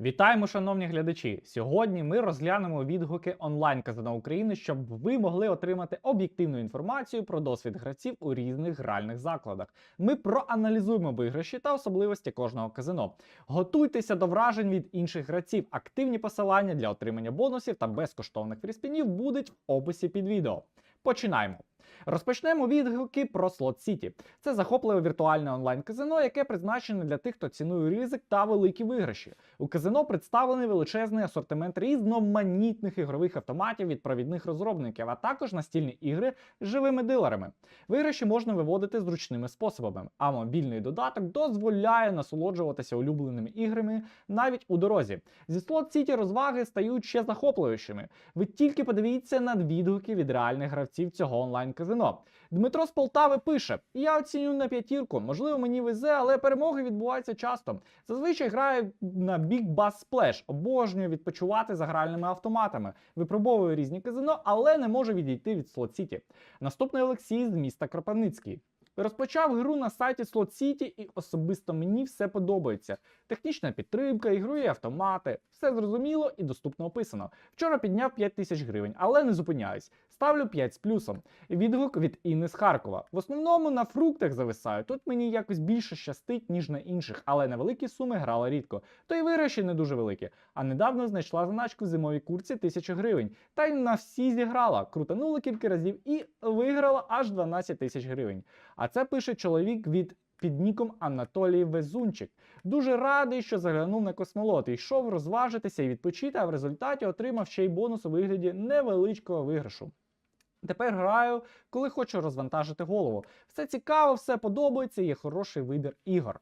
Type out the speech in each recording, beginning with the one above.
Вітаємо, шановні глядачі! Сьогодні ми розглянемо відгуки онлайн казино України, щоб ви могли отримати об'єктивну інформацію про досвід гравців у різних гральних закладах. Ми проаналізуємо виграші та особливості кожного казино. Готуйтеся до вражень від інших гравців. Активні посилання для отримання бонусів та безкоштовних фріспінів будуть в описі під відео. Починаємо. Розпочнемо відгуки про Slot City. Це захопливе віртуальне онлайн-казино, яке призначене для тих, хто цінує ризик та великі виграші. У казино представлений величезний асортимент різноманітних ігрових автоматів від провідних розробників, а також настільні ігри з живими дилерами. Виграші можна виводити зручними способами, а мобільний додаток дозволяє насолоджуватися улюбленими іграми навіть у дорозі. Зі Slot City розваги стають ще захопливішими. Ви тільки подивіться на відгуки від реальних гравців цього онлайн-казино. Дмитро з Полтави пише: Я оціню на п'ятірку, можливо, мені везе, але перемоги відбуваються часто. Зазвичай граю на Big Bass Splash, обожнюю відпочивати за гральними автоматами, випробовую різні казино, але не можу відійти від Слот Сіті. Наступний Олексій з міста Кропивницький. Розпочав гру на сайті Slot City і особисто мені все подобається. Технічна підтримка, ігрові автомати, все зрозуміло і доступно описано. Вчора підняв 5 тисяч гривень, але не зупиняюсь. Ставлю 5 з плюсом. Відгук від Інни з Харкова. В основному на фруктах зависаю. Тут мені якось більше щастить, ніж на інших, але на великі суми грала рідко. То й виграші не дуже великі. А недавно знайшла заначку в зимовій курці 1000 гривень. Та й на всі зіграла, крутанула кілька разів і виграла аж 12 тисяч гривень. А це пише чоловік від під ніком Анатолій Везунчик. Дуже радий, що заглянув на космолот. Йшов розважитися і відпочити, а в результаті отримав ще й бонус у вигляді невеличкого виграшу. Тепер граю, коли хочу розвантажити голову. Все цікаво, все подобається, є хороший вибір ігор.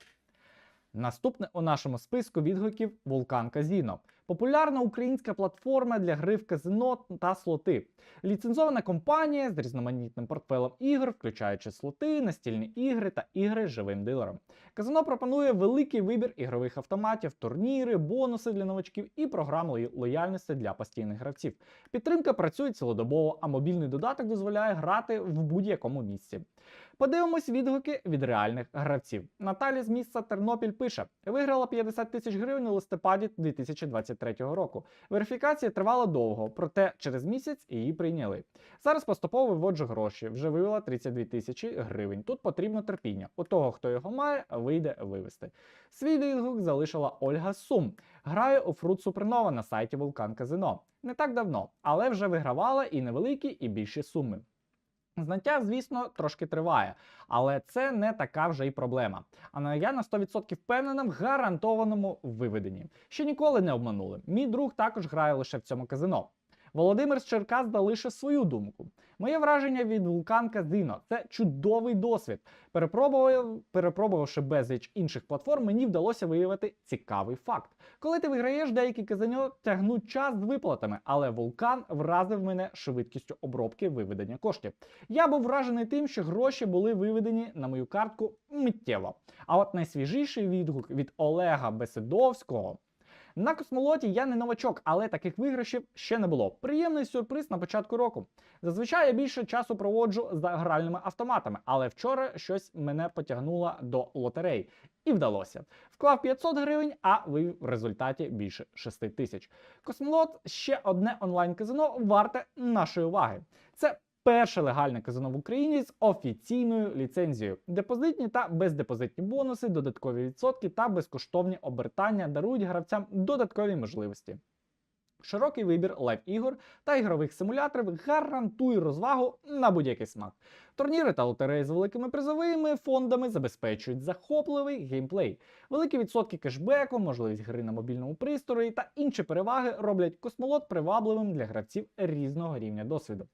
Наступне у нашому списку відгуків Вулкан Казіно. Популярна українська платформа для гри в казино та слоти. Ліцензована компанія з різноманітним портфелем ігор, включаючи слоти, настільні ігри та ігри з живим дилером. Казино пропонує великий вибір ігрових автоматів, турніри, бонуси для новачків і програм лояльності для постійних гравців. Підтримка працює цілодобово, а мобільний додаток дозволяє грати в будь-якому місці. Подивимось відгуки від реальних гравців. Наталя з міста Тернопіль пише: виграла 50 тисяч гривень у листопаді 2023 року. Верифікація тривала довго, проте через місяць її прийняли. Зараз поступово виводжу гроші. Вже вивела 32 тисячі гривень. Тут потрібно терпіння. У того, хто його має, вийде вивести. Свій відгук залишила Ольга Сум. Грає у Fruit Supernova на сайті Вулкан Казино. Не так давно, але вже вигравала і невеликі, і більші суми. Знаття, звісно, трошки триває, але це не така вже й проблема. А я на 100% впевнена в гарантованому виведенні. Ще ніколи не обманули. Мій друг також грає лише в цьому казино. Володимир з Черкас залишив свою думку. Моє враження від вулкан Казино це чудовий досвід. Перепробував, перепробувавши безліч інших платформ, мені вдалося виявити цікавий факт. Коли ти виграєш, деякі казино тягнуть час з виплатами, але вулкан вразив мене швидкістю обробки виведення коштів. Я був вражений тим, що гроші були виведені на мою картку миттєво. А от найсвіжіший відгук від Олега Беседовського. На космолоті я не новачок, але таких виграшів ще не було. Приємний сюрприз на початку року. Зазвичай я більше часу проводжу за гральними автоматами, але вчора щось мене потягнуло до лотерей. І вдалося. Вклав 500 гривень, а вивів в результаті більше 6 тисяч. Космолот ще одне онлайн-казино варте нашої уваги. Це перше легальне казино в Україні з офіційною ліцензією. Депозитні та бездепозитні бонуси, додаткові відсотки та безкоштовні обертання дарують гравцям додаткові можливості. Широкий вибір лайв-ігор та ігрових симуляторів гарантує розвагу на будь-який смак. Турніри та лотереї з великими призовими фондами забезпечують захопливий геймплей. Великі відсотки кешбеку, можливість гри на мобільному пристрої та інші переваги роблять космолот привабливим для гравців різного рівня досвіду.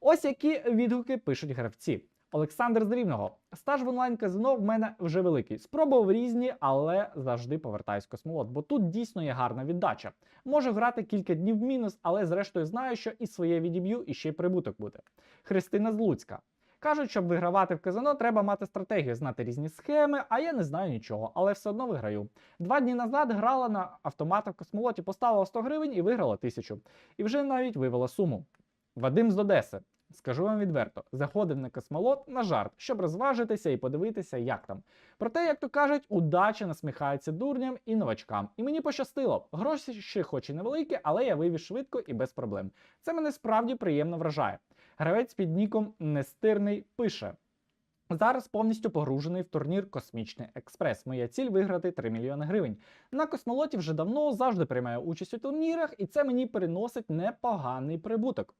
Ось які відгуки пишуть гравці. Олександр з Рівного. Стаж в онлайн казино в мене вже великий. Спробував різні, але завжди повертаюсь в космолот, бо тут дійсно є гарна віддача. Можу грати кілька днів в мінус, але зрештою знаю, що і своє відіб'ю, і ще й прибуток буде. Христина з Луцька. Кажуть, щоб вигравати в казино, треба мати стратегію, знати різні схеми, а я не знаю нічого, але все одно виграю. Два дні назад грала на автоматах в космолоті, поставила 100 гривень і виграла 1000. І вже навіть вивела суму. Вадим з Одеси. Скажу вам відверто, заходив на космолот на жарт, щоб розважитися і подивитися, як там. Проте, як то кажуть, удача насміхається дурням і новачкам. І мені пощастило. Гроші ще хоч і невеликі, але я вивіз швидко і без проблем. Це мене справді приємно вражає. Гравець під ніком Нестирний пише. Зараз повністю погружений в турнір Космічний Експрес. Моя ціль виграти 3 мільйони гривень. На космолоті вже давно завжди приймаю участь у турнірах, і це мені приносить непоганий прибуток.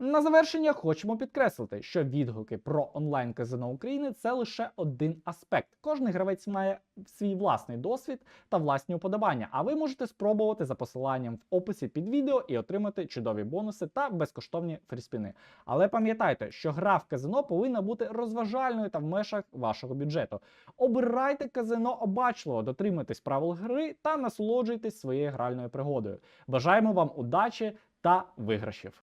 На завершення хочемо підкреслити, що відгуки про онлайн казино України це лише один аспект. Кожний гравець має свій власний досвід та власні уподобання. А ви можете спробувати за посиланням в описі під відео і отримати чудові бонуси та безкоштовні фріспіни. Але пам'ятайте, що гра в казино повинна бути розважальною та в межах вашого бюджету. Обирайте казино обачливо, дотримуйтесь правил гри та насолоджуйтесь своєю гральною пригодою. Бажаємо вам удачі та виграшів!